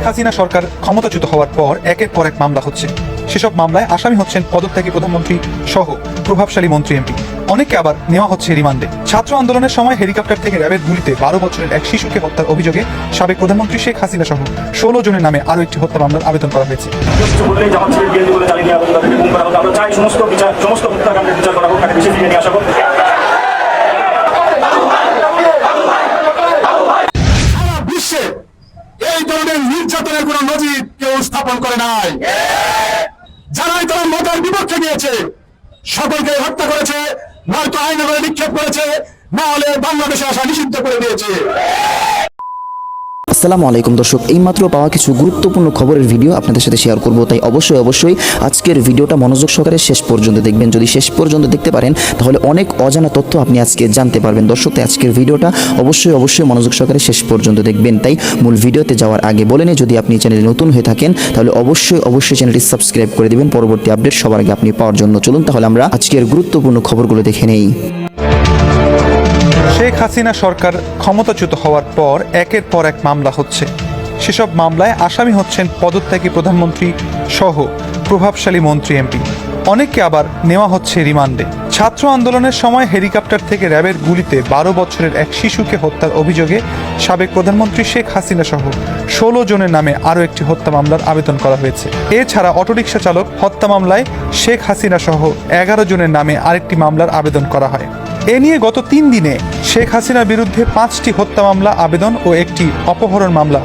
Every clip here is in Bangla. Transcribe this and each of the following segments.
শেখ হাসিনা সরকার ক্ষমতাচ্যুত হওয়ার পর একের পর এক মামলা হচ্ছে। সেসব মামলায় আসামি হচ্ছেন পদত্যাগী প্রধানমন্ত্রী সহ প্রভাবশালী মন্ত্রী এমপি। অনেকে আবার নেওয়া হচ্ছে রিমান্ডে। ছাত্র আন্দোলনের সময় হেলিকপ্টার থেকে র্যাবের গুলিতে বারো বছরের এক শিশুকে হত্যার অভিযোগে সাবেক প্রধানমন্ত্রী শেখ হাসিনা সহ ষোলো জনের নামে আরও একটি হত্যা মামলার আবেদন করা হয়েছে। সমস্ত বিচার সমস্ত হত্যাকাণ্ডের বিচার করা হোক, তাকে ফিরিয়ে নিয়ে আসা হোক সারা বিশ্বে এই ধরনের নির্যাতনের কোন নজির কেউ স্থাপন করে নাই যারাই তারা মতের গিয়েছে সকলকে হত্যা করেছে। নয়তো আইনে করে নিক্ষেপ করেছে। না হলে বাংলাদেশে আসা নিষিদ্ধ করে দিয়েছে। আসসালামু আলাইকুম দর্শক, এইমাত্র পাওয়া কিছু গুরুত্বপূর্ণ খবরের ভিডিও আপনাদের সাথে শেয়ার করব, তাই অবশ্যই অবশ্যই আজকের ভিডিওটা মনোযোগ সহকারে শেষ পর্যন্ত দেখবেন। যদি শেষ পর্যন্ত দেখতে পারেন, তাহলে অনেক অজানা তথ্য আপনি আজকে জানতে পারবেন। দর্শক, তাই আজকের ভিডিওটা অবশ্যই অবশ্যই মনোযোগ সহকারে শেষ পর্যন্ত দেখবেন। তাই মূল ভিডিওতে যাওয়ার আগে বলে নিই, যদি আপনি চ্যানেলে নতুন হয়ে থাকেন, তাহলে অবশ্যই অবশ্যই চ্যানেলটি সাবস্ক্রাইব করে দিবেন। পরবর্তী আপডেট সবার আগে আপনি পাওয়ার জন্য। চলুন তাহলে আমরা আজকের গুরুত্বপূর্ণ খবরগুলো দেখে নেই। শেখ হাসিনা সরকার ক্ষমতাচ্যুত হওয়ার পর একের পর এক মামলা হচ্ছে। সেসব মামলায় আসামি হচ্ছেন পদত্যাগী প্রধানমন্ত্রী সহ প্রভাবশালী মন্ত্রী এমপি। অনেককে আবার নেওয়া হচ্ছে রিমান্ডে। ছাত্র আন্দোলনের সময় হেলিকপ্টার থেকে র্যাবের গুলিতে বারো বছরের এক শিশুকে হত্যার অভিযোগে সাবেক প্রধানমন্ত্রী শেখ হাসিনা সহ ষোলো জনের নামে আরও একটি হত্যা মামলার আবেদন করা হয়েছে। এছাড়া অটোরিকশা চালক হত্যা মামলায় শেখ হাসিনা সহ এগারো জনের নামে আরেকটি মামলার আবেদন করা হয়। এ নিয়ে গত তিন দিনে শেখ হাসিনার বিরুদ্ধে পাঁচটি হত্যা মামলা, আবেদন ও একটি অপহরণ মামলা।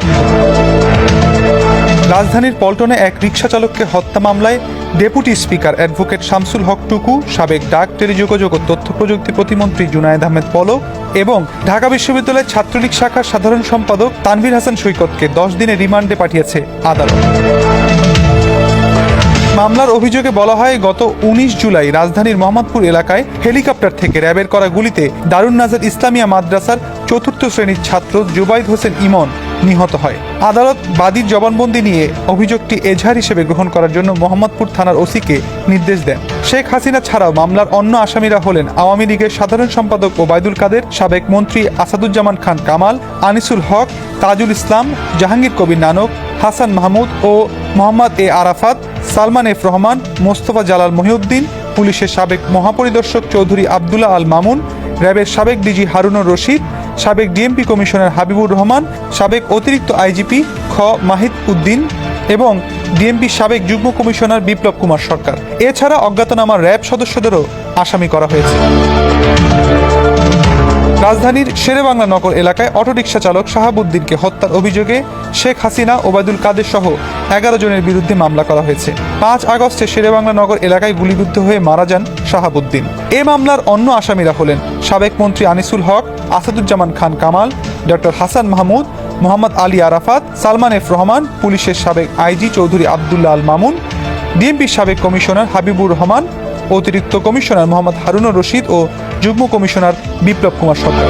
রাজধানীর পল্টনে এক রিকশা চালককে হত্যা মামলায় deputy speaker advocate Shamsul Haque Tuku, সাবেক ডাক টেলিযোগাযোগ ও তথ্য প্রযুক্তি প্রতিমন্ত্রী জুনায়েদ আহমেদ পলক এবং ঢাকা বিশ্ববিদ্যালয়ের ছাত্রলীগ শাখার সাধারণ সম্পাদক তানভীর হাসান সৈকতকে দশ দিনের রিমান্ডে পাঠিয়েছে আদালত। মামলার অভিযোগে বলা হয়, গত উনিশ জুলাই রাজধানীর মোহাম্মদপুর এলাকায় হেলিকপ্টার থেকে র্যাবের করা গুলিতে দারুণ নাজার ইসলামিয়া মাদ্রাসার চতুর্থ শ্রেণির ছাত্র জুবাইদ হোসেন ইমন নিহত হয়। আদালত বাদীর জবানবন্দি নিয়ে অভিযোগটি এজাহার হিসেবে গ্রহণ করার জন্য মোহাম্মদপুর থানার ওসিকে নির্দেশ দেন। শেখ হাসিনা ছাড়াও মামলার অন্য আসামিরা হলেন আওয়ামী লীগের সাধারণ সম্পাদক ওবায়দুল কাদের, সাবেক মন্ত্রী আসাদুজ্জামান খান কামাল, আনিসুল হক, তাজুল ইসলাম, জাহাঙ্গীর কবির নানক, হাসান মাহমুদ ও মোহাম্মদ এ আরাফাত সালমান এফ রহমান, মোস্তফা জালাল মহিউদ্দিন, পুলিশের সাবেক মহাপরিদর্শক চৌধুরী আবদুল্লাহ আল মামুন, র্যাবের সাবেক ডিজি হারুনুর রশিদ, সাবেক ডিএমপি কমিশনার হাবিবুর রহমান, সাবেক অতিরিক্ত আইজিপি খ মাহিদ উদ্দিন এবং ডিএমপি সাবেক যুগ্ম কমিশনার বিপ্লব কুমার সরকার। এছাড়া অজ্ঞাতনামা র্যাব সদস্যদেরও আসামি করা হয়েছে। রাজধানীর শেরেবাংলা নগর এলাকায় অটোরিকশা চালক শাহাবুদ্দিনকে হত্যার অভিযোগে শেখ হাসিনা ওবায়দুল কাদের সহ এগারো জনের বিরুদ্ধে মামলা করা হয়েছে। পাঁচ আগস্টে শেরেবাংলা নগর এলাকায় গুলিবিদ্ধ হয়ে মারা যান শাহাবুদ্দিন। এ মামলার অন্য আসামিরা হলেন সাবেক মন্ত্রী আনিসুল হক, আসাদুজ্জামান খান কামাল, ডক্টর হাসান মাহমুদ, মোহাম্মদ আলী আরাফাত, সালমান এফ রহমান, পুলিশের সাবেক আইজি চৌধুরী আবদুল্লাহ আল মামুন, ডিএমপির সাবেক কমিশনার হাবিবুর রহমান অতিরিক্ত কমিশনার মোহাম্মদ হারুনুর রশিদ ও যুগ্ম কমিশনার বিপ্লব কুমার সরকার।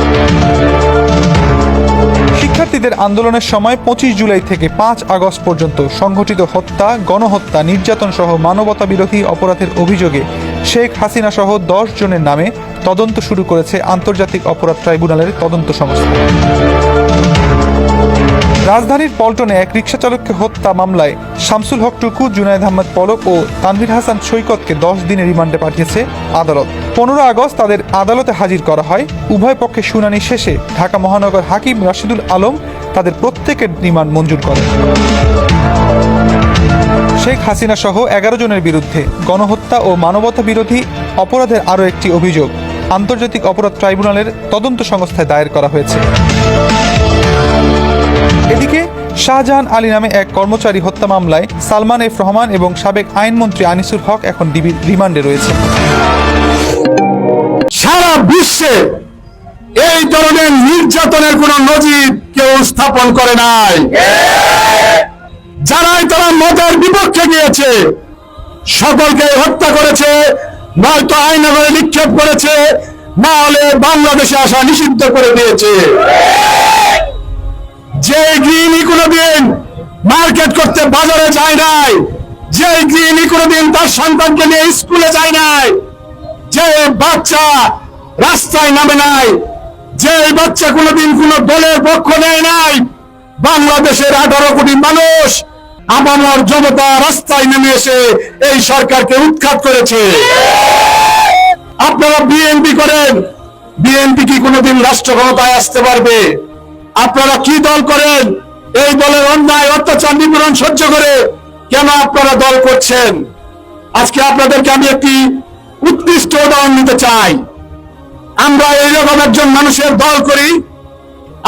শিক্ষার্থীদের আন্দোলনের সময় পঁচিশ জুলাই থেকে পাঁচ আগস্ট পর্যন্ত সংঘটিত হত্যা, গণহত্যা, নির্যাতন সহ মানবতা বিরোধী অপরাধের অভিযোগে শেখ হাসিনা সহ দশ জনের নামে তদন্ত শুরু করেছে আন্তর্জাতিক অপরাধ ট্রাইব্যুনালের তদন্ত সংস্থা। রাজধানীর পল্টনে এক রিকশা চালককে হত্যা মামলায় শামসুল হক টুকু, জুনায়দ আহমদ পলক ও তানভীর হাসান সৈকতকে দশ দিনের রিমান্ডে পাঠিয়েছে আদালত। পনেরো আগস্ট তাদের আদালতে হাজির করা হয়। উভয় পক্ষে শুনানি শেষে ঢাকা মহানগর হাকিম রাশিদুল আলম তাদের প্রত্যেকের রিমান্ড মঞ্জুর করেন। শেখ হাসিনা সহ এগারো জনের বিরুদ্ধে গণহত্যা ও মানবতা বিরোধী অপরাধের আরও একটি অভিযোগ। আন্তর্জাতিক অপরাধ ট্রাইব্যুনালের তদন্ত সংস্থায় দায়ের করা হয়েছে। এদিকে শাহজাহান আলী নামে এক কর্মচারী হত্যা মামলায় সালমান এফ রহমান এবং সাবেক আইনমন্ত্রী আনিসুল হক এখন রিমান্ডে রয়েছে। সারা বিশ্বে এই ধরনের নির্যাতনের কোন নজির কেউ স্থাপন করে নাই। যারাই তারা মতের বিপক্ষে গিয়েছে সকলকে হত্যা করেছে, নয়তো আইনে করে নিক্ষেপ করেছে, না হলে বাংলাদেশে আসা নিষিদ্ধ করে দিয়েছে। যে গৃহিণী কোনোদিন মার্কেট করতে বাজারে যায় নাই যে গৃহিণী কোনোদিন তার সন্তানকে নিয়ে স্কুলে যায় নাই যে বাচ্চা রাস্তায় নামে নাই যে বাচ্চা কোনোদিন কোনো দলের পক্ষ নেয় নাই, বাংলাদেশের আঠারো কোটি মানুষ আমার জনতা রাস্তায় নেমে এসে এই সরকারকে উৎখাত করেছে। আপনারা বিএনপি করেন, বিএনপি কি কোনোদিন রাষ্ট্র ক্ষমতায় আসতে পারবে? আপনারা কি দল করেন? এই দলের অন্যায়, অত্যাচার, নিপীড়ন সহ্য করে কেন আপনারা দল করছেন? আজকে আপনাদেরকে আমি একটি উৎকৃষ্ট উদাহরণ নিতে চাই। আমরা এইরকম একজন মানুষের দল করি,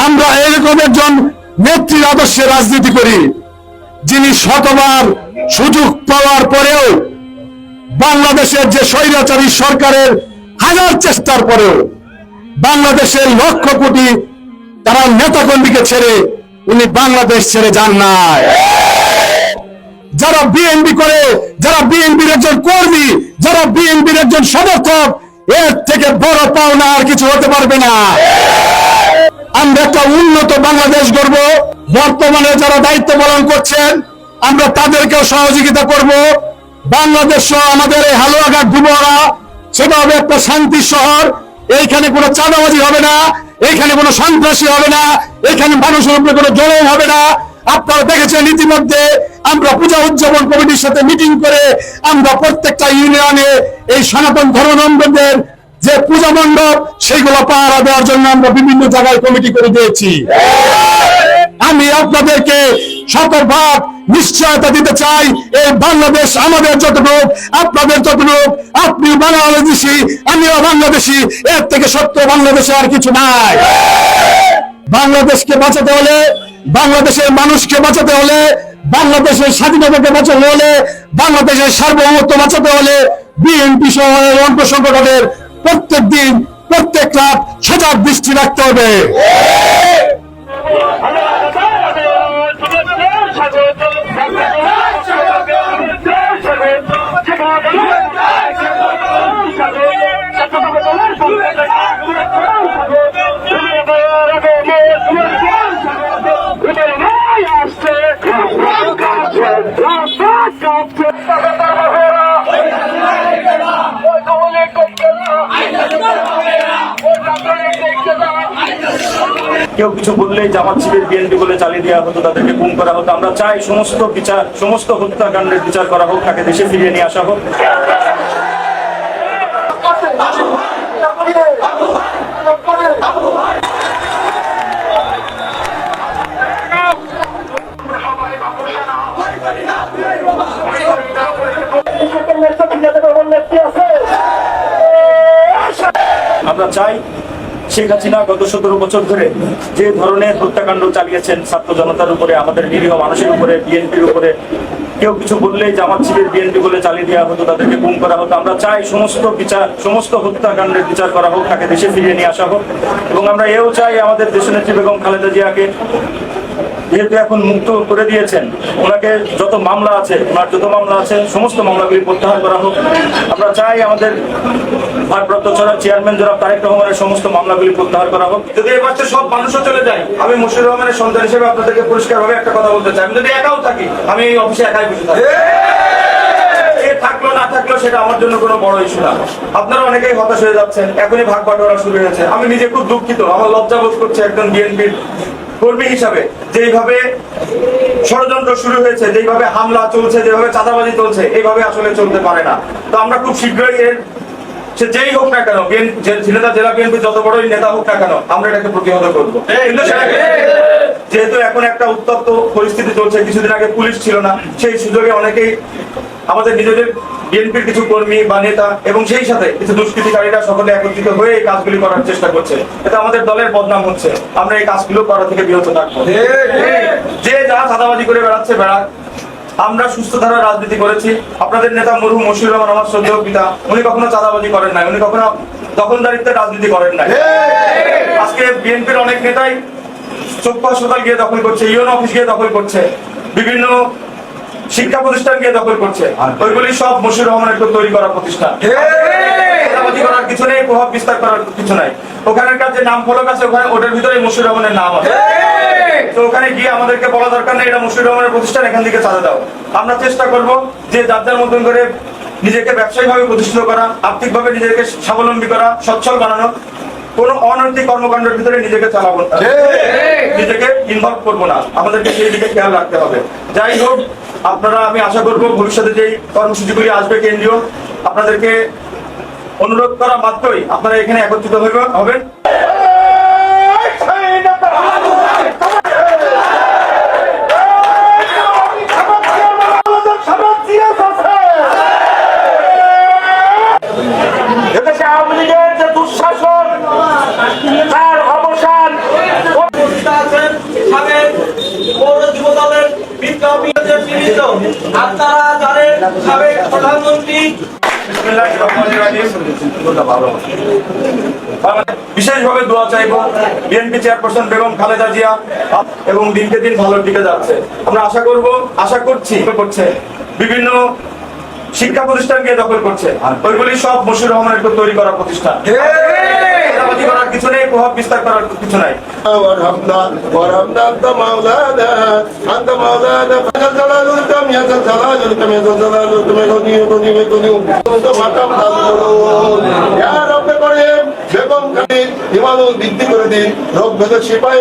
আমরা এরকম একজন নেত্রীর আদর্শে রাজনীতি করি, যিনি শতবার সুযোগ পাওয়ার পরেও বাংলাদেশের যে স্বৈরাচারী সরকারের হাজার চেষ্টার পরেও বাংলাদেশের লক্ষ কোটি তারা নেতাকর্মীকে ছেড়ে উনি বাংলাদেশ ছেড়ে যান নাই। যারা বিএনপি করে, যারা বিএনপির একজন কর্মী, যারা বিএনপির একজন সমর্থক, এর থেকে বড় পাওনা আর কিছু হতে পারবে না। আমরা একটা উন্নত বাংলাদেশ গড়ব। বর্তমানে যারা দায়িত্ব পালন করছেন, আমরা তাদেরকেও সহযোগিতা করব। বাংলাদেশ আমাদের এই হালুয়াঘাট ডুবরা সেটা হবে একটা শান্তি শহর, এইখানে কোনো চাঁদাবাজি হবে না। এইখানে কোনো সন্ত্রাসী হবে না এখানে মানুষের উপরে কোনো জলও হবে না। আপনারা দেখেছেন ইতিমধ্যে আমরা পূজা উদযাপন কমিটির সাথে মিটিং করে আমরা প্রত্যেকটা ইউনিয়নে এই সনাতন ধর্মাবলম্বীদের যে পূজা মণ্ডপ, সেগুলো পাহারা দেওয়ার জন্য আমরা বিভিন্ন জায়গায় কমিটি করে দিয়েছি। আমি আপনাদেরকে শতভাগ নিশ্চয়তা দিতে চাই। এই বাংলাদেশ আমাদের যতটুকু, আপনাদের যতটুকু আপনি বাংলাদেশি, আমিও বাংলাদেশি। এর থেকে সত্য বাংলাদেশে আর কিছু নাই। বাংলাদেশকে বাঁচাতে হলে, বাংলাদেশের মানুষকে বাঁচাতে হলে, বাংলাদেশের স্বাধীনতাকে বাঁচাতে হলে, বাংলাদেশের সার্বভৌমত্ব বাঁচাতে হলে বিএনপি সহ অঙ্গ সংগঠনের প্রত্যেক দিন, প্রত্যেক রাত সজাগ দৃষ্টি রাখতে হবে। কেউ কিছু বললে জামাত শিবির, বিএনপি বলে চালিয়ে দেওয়া হতো, তাদেরকে গুম করা হতো। আমরা চাই সমস্ত বিচার, সমস্ত হত্যাকাণ্ডের বিচার করা হোক, তাকে দেশে ফিরিয়ে নিয়ে আসা হোক। শেখ হাসিনা গত সতেরো বছর ধরে যে ধরনের হত্যাকাণ্ড চালিয়েছেন ছাত্র জনতার উপরে, আমাদের নিরীহ মানুষের উপরে, বিএনপির উপরে, কেউ কিছু বললেই জামাত শিবির বিএনপি বলে চালিয়ে দেওয়া হতো, তাদেরকে গুম করা হতো। আমরা চাই সমস্ত বিচার, সমস্ত হত্যাকাণ্ডের বিচার করা হোক, তাকে দেশে ফিরিয়ে নিয়ে আসা হোক। এবং আমরা এও চাই আমাদের দেশনেত্রী বেগম খালেদা জিয়াকে যেহেতু এখন মুক্ত করে দিয়েছেন। ওনাকে যত মামলা আছে ওনার যত মামলা আছে সমস্ত মামলাগুলি প্রত্যাহার করা হোক। আমরা চাই আমাদের ভারপ্রাপ্ত ছাড়া চেয়ারম্যান জনাব তারেক রহমানের সমস্ত মামলাগুলি প্রত্যাহার করা হোক। যদি এবার সব মানুষও চলে যায় আমি মুশির রহমানের সন্তান হিসেবে আপনাদেরকে পরিষ্কার ভাবে একটা কথা বলতে চাই। আমি যদি একাও থাকি আমি এই অফিসে একাই বসে থাকি। থাকল না থাকল সেটা আমার জন্য কোনো বড় ইস্যু না। আপনারা অনেকেই হতাশ হয়ে যাচ্ছেন এখনই ভাগ বাটোয়ারা শুরু হয়েছে। আমি নিজে খুব দুঃখিত আমার লজ্জা বোধ করছে একজন বিএনপির কর্মী হিসাবে যেইভাবে ষড়যন্ত্র শুরু হয়েছে, যেইভাবে হামলা চলছে, যেভাবে চাঁদাবাজি চলছে, এইভাবে আসলে চলতে পারে না। তো আমরা খুব শীঘ্রই এর সে যেই হোক না কেন ঝিনাইদহ জেলা বিএনপি যত বড়ই নেতা হোক না কেন, আমরা এটাকে প্রতিহত করব। যেহেতু এখন একটা উত্তপ্ত পরিস্থিতি চলছে, কিছুদিন আগে পুলিশ ছিল না, সেই সুযোগে অনেকেই আমাদের নিজেদের বিএনপির কিছু কর্মী বা নেতা এবং সেই সাথে কিছু দুষ্কৃতিকারীরা সকলে একত্রিত হয়ে এই কাজগুলি করার চেষ্টা করছে। এতে আমাদের দলের বদনাম হচ্ছে। আমরা এই কাজগুলো করা থেকে বিরত থাকব। যে যা চাঁদাবাজি করে বেড়াচ্ছে বেড়াক। আমরা সুস্থ ধারা রাজনীতি করেছি। আপনাদের নেতা মরহুম মশিউর রহমান আমার শ্রদ্ধেয় পিতা উনি কখনো চাঁদাবাজি করেন নাই উনি কখনো দখলদারিত্বের রাজনীতি করেন নাই। আজকে বিএনপির অনেক নেতাই চক্ষু হাসপাতাল গিয়ে দখল করছে ইউন অফিস গিয়ে দখল করছে। বিভিন্ন শিক্ষা প্রতিষ্ঠান গিয়ে দখল করছে। ওইগুলি সব মশিউর রহমানের তৈরি করা প্রতিষ্ঠান। করার কিছু নেই প্রভাব বিস্তার করার কিছু নাই। ওখানকার যে নাম ফলক আছে ওখানে ওটার ভিতরে মশিউর রহমানের নাম আছে। তো ওখানে গিয়ে আমাদেরকে বলা দরকার নেই এটা মুশির রহমানের প্রতিষ্ঠান এখান থেকে চাঁদা দাও। আমরা চেষ্টা করব যে যার যার মতন করে নিজেকে ব্যবসায়িক ভাবে প্রতিষ্ঠিত করা আর্থিক ভাবে নিজেকে স্বাবলম্বী করা সচ্ছল বানানো কোনো অনৈতিক কর্মকাণ্ডের ভিতরে নিজেকে চালাবো না। নিজেকে ইনভলভ করব না। আমাদেরকে সেই দিকে খেয়াল রাখতে হবে। যাই হোক আপনারা, আমি আশা করব ভবিষ্যতে যেই কর্মসূচিগুলি আসবে কেন্দ্রীয়, আপনাদেরকে অনুরোধ করা মাত্রই আপনারা এখানে একত্রিত হবেন এদেশে আওয়ামী লীগের যে দুঃশাসন তার অবসান আছেন সাবেক পৌর যুব দলের বিপ্লবী আপনারা জানেন সাবেক প্রধানমন্ত্রী। বিশেষভাবে দোয়া চাইব বিএনপি চেয়ারপারসন বেগম খালেদা জিয়া এবং দিনকে দিন ভালোর দিকে যাচ্ছে। আমরা আশা করব আশা করছি করছে। বিভিন্ন শিক্ষা প্রতিষ্ঠানকে দখল করছে। ওইগুলি সব মশিউর রহমানের তৈরি করা প্রতিষ্ঠান। কিছু নেই প্রভাব বিস্তার করার কিছু নাই وارحمنا وارحمنا انت مولانا انت مولانا فجل جلال الكم يا ذا الجلال الكم يا ذا الجلال الكم يا غني غني غني انت মাকাম দালুন ইয়া রব্বে করিম বেগম খালিদ ইমানুল বৃদ্ধি করে দিন রোগ বেদ শিপাই